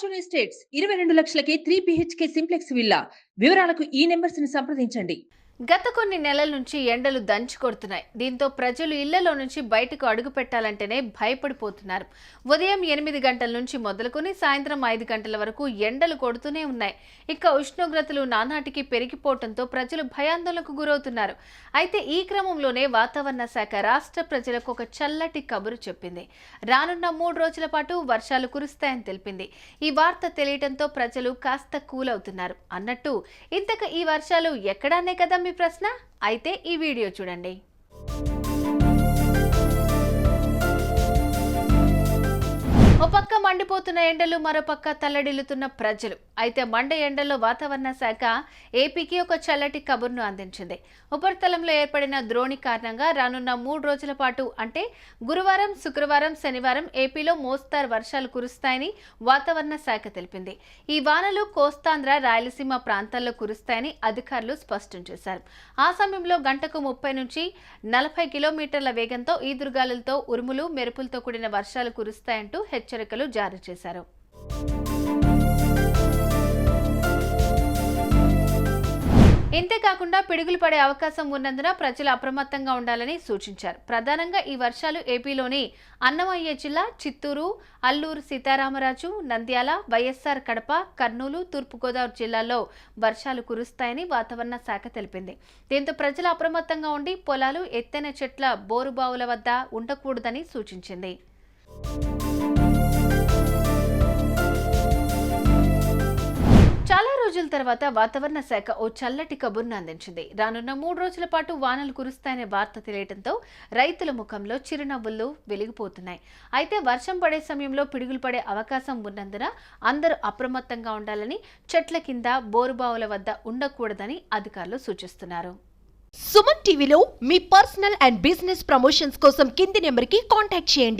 Fortune estates ఇరవై రెండు లక్షలకే త్రీ బిహెచ్కే సింప్లెక్స్ విల్లా. వివరాలకు ఈ నెంబర్స్ని సంప్రదించండి. గత కొన్ని నెలల నుంచి ఎండలు దంచి కొడుతున్నాయి. దీంతో ప్రజలు ఇళ్ళలో నుంచి బయటకు అడుగు పెట్టాలంటేనే భయపడిపోతున్నారు. ఉదయం ఎనిమిది గంటల నుంచి మొదలుకొని సాయంత్రం ఐదు గంటల వరకు ఎండలు కొడుతూనే ఉన్నాయి. ఇక ఉష్ణోగ్రతలు నానాటికి పెరిగిపోవడంతో ప్రజలు భయాందోళనకు గురవుతున్నారు. అయితే ఈ క్రమంలోనే వాతావరణ శాఖ రాష్ట్ర ప్రజలకు ఒక చల్లటి కబురు చెప్పింది. రానున్న మూడు రోజుల పాటు వర్షాలు కురుస్తాయని తెలిపింది. ఈ వార్త తెలియటంతో ప్రజలు కాస్త కూల్ అవుతున్నారు అన్నట్టు ఇంతక ఈ వర్షాలు ఎక్కడానే కదా మీ ప్రశ్న? అయితే ఈ వీడియో చూడండి. మండిపోతున్న ఎండలు మరోపక్క తల్లడిల్లుతున్న ప్రజలు. అయితే మండ ఎండల్లో వాతావరణ శాఖ ఏపీకి ఒక చల్లటి కబుర్ను అందించింది. ఉపరితలంలో ఏర్పడిన ద్రోణి కారణంగా రానున్న మూడు రోజుల పాటు అంటే గురువారం శుక్రవారం శనివారం ఏపీలో మోస్తారు వర్షాలు కురుస్తాయని వాతావరణ శాఖ తెలిపింది. ఈ వానలు కోస్తాంధ్ర రాయలసీమ ప్రాంతాల్లో కురుస్తాయని అధికారులు స్పష్టం చేశారు. ఆ సమయంలో గంటకు ముప్పై నుంచి నలభై కిలోమీటర్ల వేగంతో ఈదురుగాలులతో ఉరుములు మెరుపులతో కూడిన వర్షాలు కురుస్తాయంటూ హెచ్చరికలు జారీ చేశారు. ఇంతేకాకుండా పిడుగులు పడే అవకాశం ఉన్నందున ప్రజలు అప్రమత్తంగా ఉండాలని సూచించారు. ప్రధానంగా ఈ వర్షాలు ఏపీలోని అన్నమయ్య జిల్లా చిత్తూరు అల్లూరు సీతారామరాజు నంద్యాల వైఎస్ఆర్ కడప కర్నూలు తూర్పుగోదావరి జిల్లాల్లో వర్షాలు కురుస్తాయని వాతావరణ శాఖ తెలిపింది. దీంతో ప్రజలు అప్రమత్తంగా ఉండి పొలాలు ఎత్తైన చెట్ల బోరుబావుల వద్ద ఉండకూడదని సూచించింది. రోజుల తర్వాత వాతావరణ శాఖ ఓ చల్లటి కబుర్ను అందించింది. రానున్న మూడు రోజుల పాటు వానలు కురుస్తాయనే వార్త తెలియడంతో రైతుల ముఖంలో చిరునవ్వులు వెలిగిపోతున్నాయి. అయితే వర్షం పడే సమయంలో పిడుగులు పడే అవకాశం ఉన్నందున అందరూ అప్రమత్తంగా ఉండాలని చెట్ల కింద బోరుబావుల వద్ద ఉండకూడదని అధికారులు సూచిస్తున్నారు. సుమన్ టీవీలో మీ పర్సనల్ అండ్ బిజినెస్ ప్రమోషన్స్ కోసం కింది నెంబర్కి కాంటాక్ట్ చేయండి.